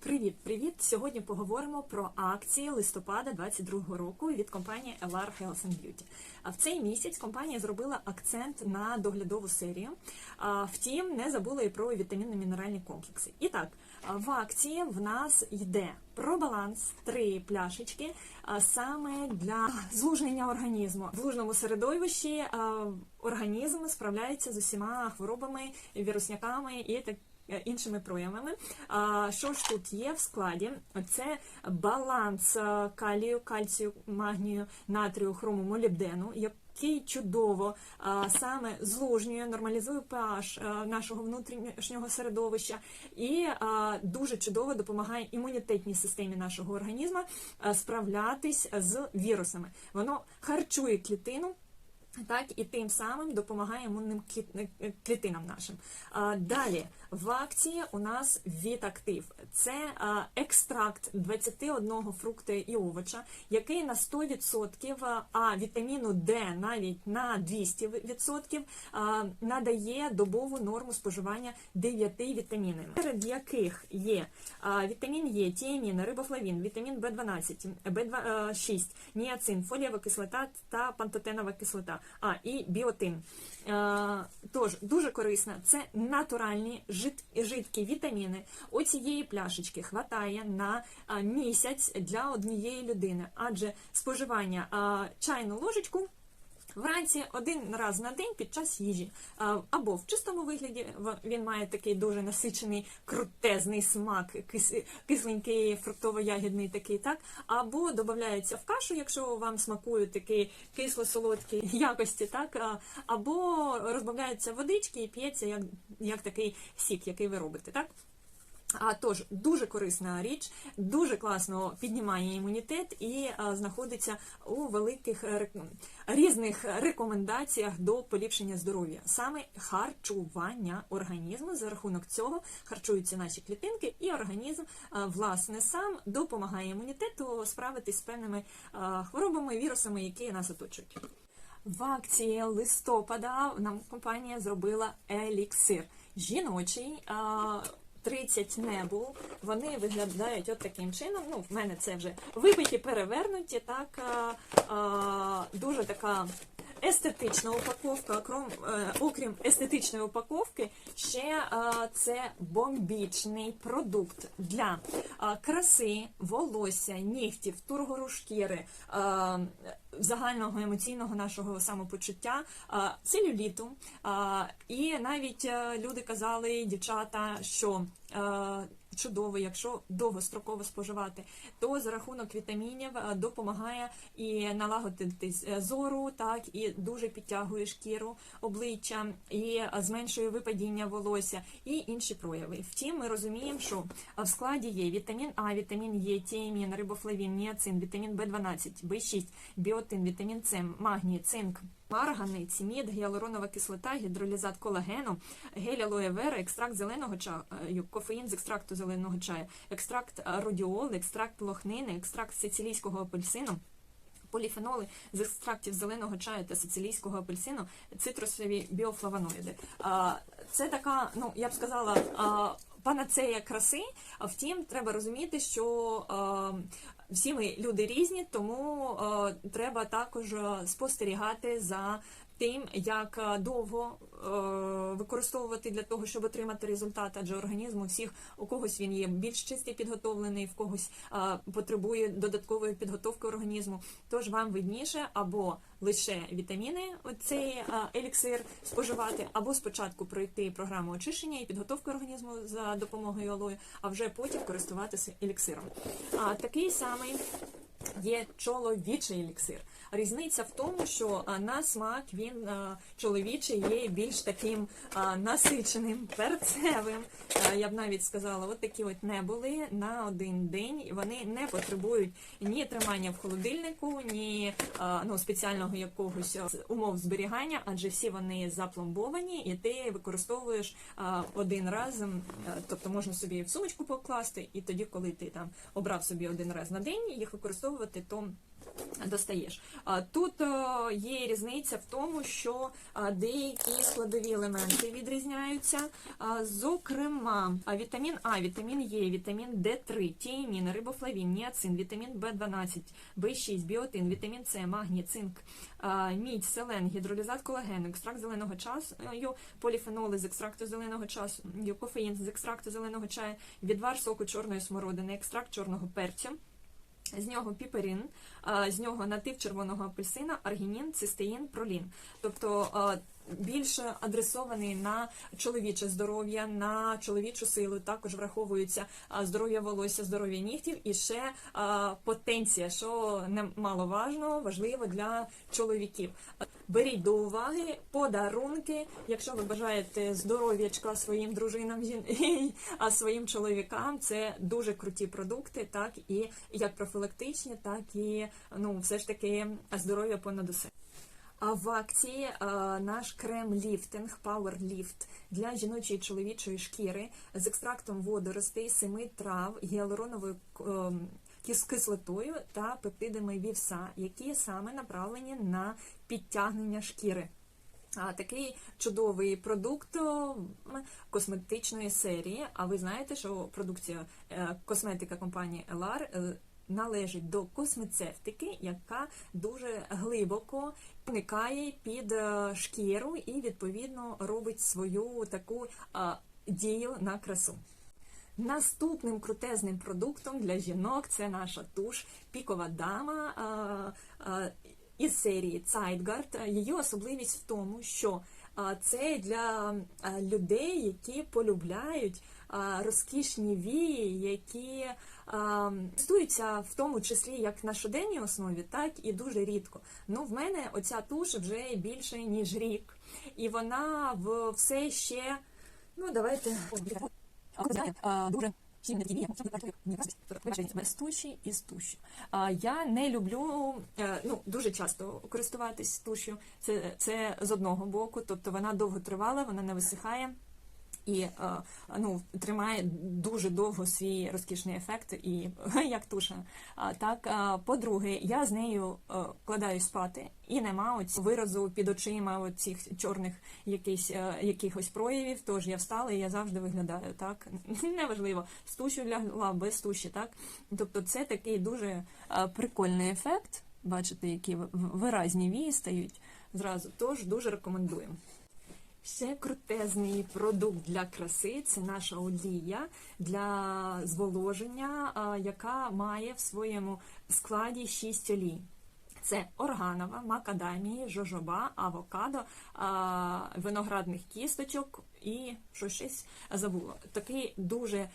Привіт, привіт! Сьогодні поговоримо про акції листопада 22 року від компанії LR Health and Beauty. А в цей місяць компанія зробила акцент на доглядову серію. А, Втім, не забула і про вітамінно-мінеральні комплекси. І так, в акції в нас йде про баланс три пляшечки, саме для звуження організму. В лужному середовищі організм справляється з усіма хворобами, вірусняками і так іншими проявами. А, Що ж тут є в складі? Це баланс е, калію, кальцію, магнію, натрію, хрому, молібдену, який чудово а, саме злужнює, нормалізує pH е, нашого внутрішнього середовища і а, дуже чудово допомагає імунітетній системі нашого організму е, справлятись з вірусами. Воно харчує клітину. Так, і тим самим допомагає імунним е, клітинам нашим. Далі в акції у нас Вітактив. Це екстракт 21 фрукта і овоча, який на 100%, а вітаміну Д навіть на 200% надає добову норму споживання 9 вітамінів, серед яких є вітамін Е, тіамін, рибофлавін, вітамін В12, В6, ніацин, фолієва кислота та пантотенова кислота, а і біотин. Е, Тож дуже корисно. Це натуральні жид- жидкі вітаміни. Оцієї пляшечки хватає на а, місяць для однієї людини, адже споживання а, чайну ложечку. Вранці один раз на день під час їжі. Або в чистому вигляді він має такий дуже насичений, крутезний смак, кис- кисленький, фруктово-ягідний такий, так? Або додається в кашу, якщо вам смакують такі кисло-солодкі якості, так? Або розбавляється водички і п'ється як, як такий сік, який ви робите, так? А тож дуже корисна річ, дуже класно піднімає імунітет і а, знаходиться у великих е, різних рекомендаціях до поліпшення здоров'я, саме харчування організму. За рахунок цього харчуються наші клітинки, і організм а, власне сам допомагає імунітету справитись з певними а, хворобами, вірусами, які нас оточують. В акції листопада нам компанія зробила еліксир жіночий. а, 30 небул. Вони виглядають от таким чином. Ну, в мене це вже вибиті, перевернуті, так а, дуже така. Естетична упаковка, окрім, е, окрім естетичної упаковки, ще це бомбічний продукт для краси, волосся, нігтів, тургору шкіри, загального емоційного нашого самопочуття, целюліту. І навіть е, люди казали, дівчата, що е, чудово, якщо довгостроково споживати, то за рахунок вітамінів е, допомагає і налагодити е, зору, так і дуже підтягує шкіру обличчя, і е, зменшує випадіння волосся і інші прояви. Втім, ми розуміємо, що в складі є вітамін А, вітамін Е, тіамін, рибофлавін, ніацин, вітамін В12, В6, біотин, вітамін С, магній, цинк. Маргани, цімід, гіалуронова кислота, гідролізат колагену, гель алоє вера, екстракт зеленого чаю, кофеїн з екстракту зеленого чаю, екстракт родіол, екстракт лохнини, екстракт сицилійського апельсину. Поліфеноли з екстрактів зеленого чаю та сицилійського апельсину, цитрусові біофлавоноїди. Це така, ну я б сказала, панацея краси. А втім, треба розуміти, що всі ми люди різні, тому а, треба також спостерігати за тим, як довго е, використовувати для того, щоб отримати результат, адже організм у всіх у когось він є більш чистий підготовлений, в когось а, потребує додаткової підготовки організму. Тож вам видніше або лише вітаміни, оцей а, еліксир споживати, або спочатку пройти програму очищення і підготовки організму за допомогою алою, а вже потім користуватися еліксиром. А такий самий є чоловічий еліксир. Різниця в тому, що на смак він чоловічий є більш таким насиченим, перцевим. Я б навіть сказала, от такі от не були на один день. Вони не потребують ні тримання в холодильнику, ні ну, спеціального якогось умов зберігання, адже всі вони запломбовані, і ти використовуєш один раз, тобто можна собі в сумочку покласти, і тоді, коли ти там обрав собі один раз на день, їх використовувати, то достаєш. Тут е, є різниця в тому, що е, деякі складові елементи відрізняються. Зокрема, вітамін А, вітамін Е, вітамін Д3, тіамін, рибофлавін, ніацин, вітамін В12, В6, біотин, вітамін С, магній, цинк, мідь, селен, гідролізат колагену, екстракт зеленого чаю, поліфеноли з екстракту зеленого часу, кофеїн з екстракту зеленого чаю, відвар соку чорної смородини, екстракт чорного перцю. З нього піперін, з нього натив червоного апельсина, аргінін, цистеїн, пролін. Тобто а, більше адресований на чоловіче здоров'я, на чоловічу силу. Також враховується здоров'я волосся, здоров'я нігтів і ще потенція, що немаловажно, важливо для чоловіків. Беріть до уваги подарунки, якщо ви бажаєте здоров'ячка своїм дружинам, а своїм чоловікам, це дуже круті продукти, так і як профілактичні, так і ну все ж таки здоров'я понад усе. В акції наш крем ліфтинг Power Lift для жіночої чоловічої шкіри з екстрактом водоростей, семи трав, гіалуроновою ем, кис- кислотою та пептидами вівса, які саме направлені на підтягнення шкіри. А, такий чудовий продукт косметичної серії. А ви знаєте, що продукція е, косметика компанії LR е, належить до космецевтики, яка дуже глибоко вникає під е, шкіру і відповідно робить свою таку а, дію на красу. Наступним крутезним продуктом для жінок це наша туш пікова дама а, із серії Zeitgard. Її особливість в тому, що це для людей, які полюбляють розкішні вії, які а, користуються в тому числі як на щоденній основі, так і дуже рідко. Ну, в мене оця туш вже більше ніж рік, і вона в все ще. Ну, давайте. Дуже без туші і з туші. А, Я не люблю е, ну дуже часто користуватись тушю. Це, це з одного боку, тобто вона довго тривала, вона не висихає. І е, ну, тримає дуже довго свій розкішний ефект, і як туша. Так, по-друге, я з нею е, вкладаюсь спати, і нема оць виразу під очима цих чорних якихось, е, якихось проявів. Тож я встала і я завжди виглядаю так. Неважливо, з тушю лягла, без туші, так. Тобто, це такий дуже е, прикольний ефект. Бачите, які ви- виразні вії стають зразу. Тож дуже рекомендуємо. Ще крутезний продукт для краси це наша олія для зволоження, яка має в своєму складі 6 олій. Це органова, макадамії, жожоба, авокадо, виноградних кісточок і що щось забула. Такий дуже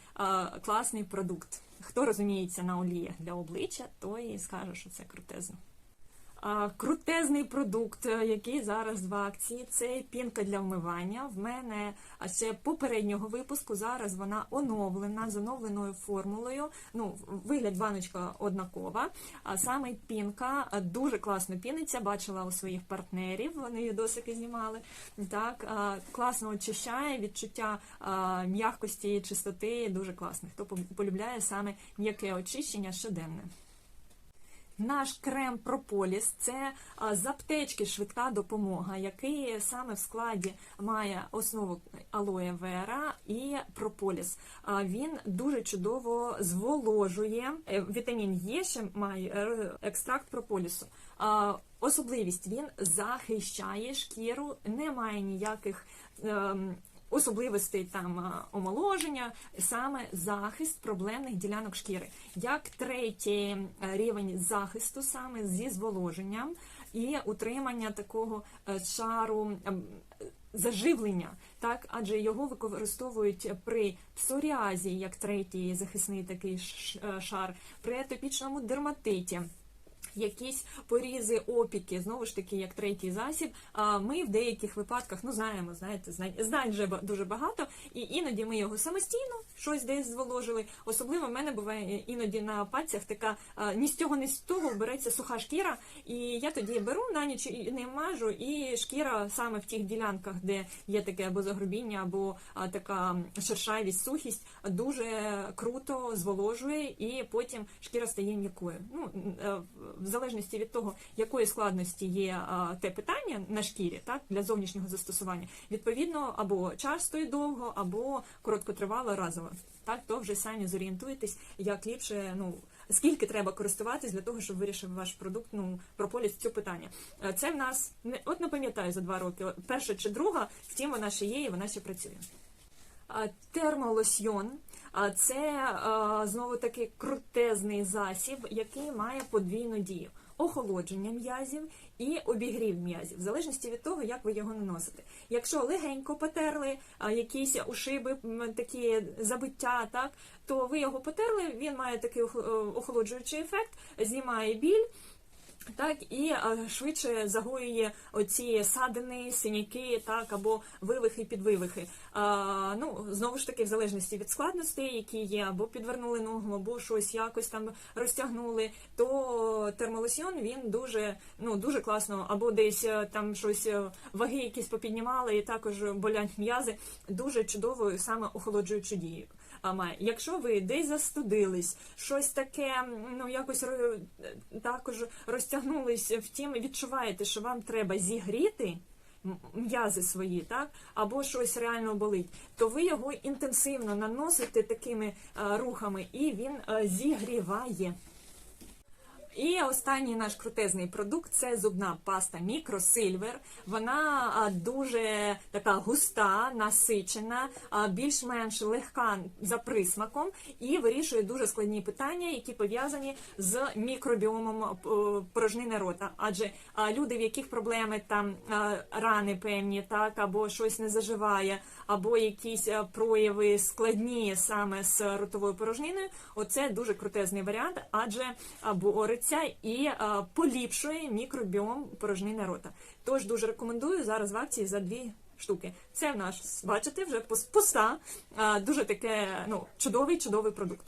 класний продукт. Хто розуміється на оліях для обличчя, той скаже, що це крутезно. Крутезний продукт, е, який зараз в акції, це пінка для вмивання. В мене ще попереднього випуску. Зараз вона оновлена з оновленою формулою. Ну, вигляд баночка однакова. А саме пінка дуже класно піниться. Бачила у своїх партнерів. Вони відосики знімали. Так, класно очищає відчуття м'якості і чистоти. Дуже класне. Хто полюбляє саме м'яке очищення щоденне. Наш крем Прополіс це з аптечки швидка допомога, який саме в складі має основу алоє вера і прополіс. Він дуже чудово зволожує. Е, Вітамін Є ще має е, екстракт прополісу. Особливість він захищає шкіру, не має ніяких. Особливостей там омоложення, саме захист проблемних ділянок шкіри. Як третій е, рівень захисту саме зі зволоженням і утримання такого е, шару ем, заживлення, так адже його використовують при псоріазі як третій захисний такий е, шар, при атопічному дерматиті. Якісь порізи, опіки, знову ж таки, як третій засіб. Ми в деяких випадках ну знаємо, знаєте, знань, знань вже дуже багато, і іноді ми його самостійно щось десь зволожили. Особливо в мене буває іноді на пальцях така ні з цього, ні з того береться суха шкіра, і я тоді беру на ніч і не мажу, і шкіра саме в тих ділянках, де є таке або загрубіння, або така шершавість, сухість, дуже круто зволожує, і потім шкіра стає м'якою. Ну е, в залежності від того, якої складності є те питання на шкірі, так для зовнішнього застосування, відповідно або часто і довго, або короткотривало разово. Так, то вже самі зорієнтуєтесь, як ліпше, ну скільки треба користуватись для того, щоб вирішив ваш продукт, ну прополіс цю питання. Е, Це в нас от не пам'ятаю за два роки, перша чи друга, втім вона ще є і вона ще працює. Термолосьйон. Це знову таки крутезний засіб, який має подвійну дію: охолодження м'язів і обігрів м'язів, в залежності від того, як ви його наносите. Якщо легенько потерли, якісь ушиби, такі забиття, так то ви його потерли, він має такий е, охолоджуючий ефект, знімає біль. Так, і е, швидше загоює оці садини, синяки, так, або вивихи, підвивихи. А, ну, знову ж таки, в залежності від складностей, які є, або підвернули ногу, або щось якось там розтягнули, то термолосьйон він дуже, ну, дуже класно, або десь е, там щось е, ваги якісь попіднімали, і також болять м'язи, дуже чудовою саме а, має. Якщо ви десь застудились, щось таке, ну якось також розтягнулись, втім відчуваєте, що вам треба зігріти. М'язи свої, так, або щось реально болить, то ви його інтенсивно наносите такими а, рухами, і він а, зігріває. І останній наш крутезний продукт це зубна паста Silver. Вона дуже така густа, насичена, більш-менш легка за присмаком і вирішує дуже складні питання, які пов'язані з мікробіомом е, порожнини рота. Адже люди, в яких проблеми там рани певні, так або щось не заживає, або якісь прояви складні саме з ротовою порожниною, оце дуже крутезний варіант, адже а, бореться і а, поліпшує мікробіом порожнини рота. Тож дуже рекомендую зараз в акції за дві штуки. Це в наш, бачите, вже пус- пуста, дуже таке ну чудовий чудовий продукт.